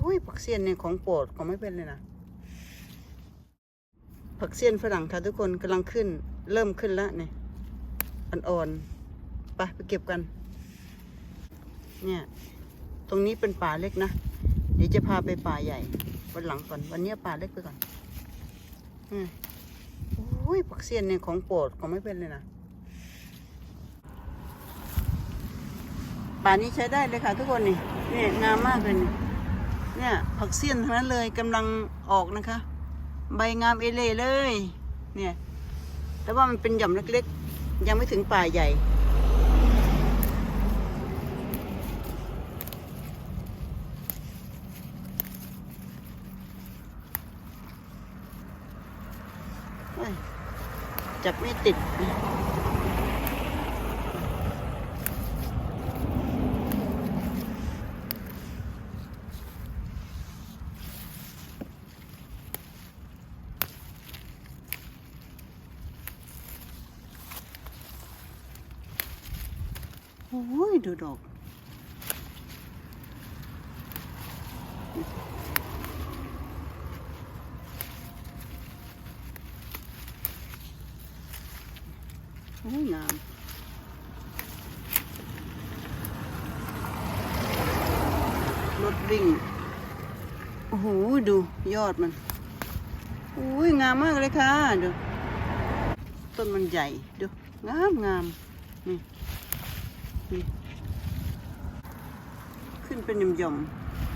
โอ้ยผักเสียนเนี่ยของโปรดของไม่เป็นเลยนะ ผักเสียนฝรั่งค่ะทุกคนกำลังขึ้น เริ่มขึ้นแล้วเนี่ยอ่อนๆไปไปเก็บกัน เนี่ย ตรงนี้เป็นป่าเล็กนะ เดี๋ยวจะพาไปป่าใหญ่ วันหลังก่อน วันนี้ป่าเล็กไปก่อน อืมโอ้ยผักเสียนเนี่ยของโปรดของไม่เป็นเลยนะ ป่านี้ใช้ได้เลยค่ะ ทุกคนนี่นี่งามมากเลยนี่เนี่ยผักเสี้ยนทั้งนั้นเลยกำลังออกนะคะ ใบงามเอเล่เลย เนี่ยแต่ว่ามันเป็นหย่อมเล็กๆ ยังไม่ถึงป่าใหญ่จับไม่ติด โอ้ยดูดอกโอ้ยงามรถวิ่ง โอ้โห ดูยอดมันโอ้ยงามมากเลยค่ะ ดู ต้นมันใหญ่ ดู งามงามนี่นี่ ขึ้นเป็นหย่อมๆ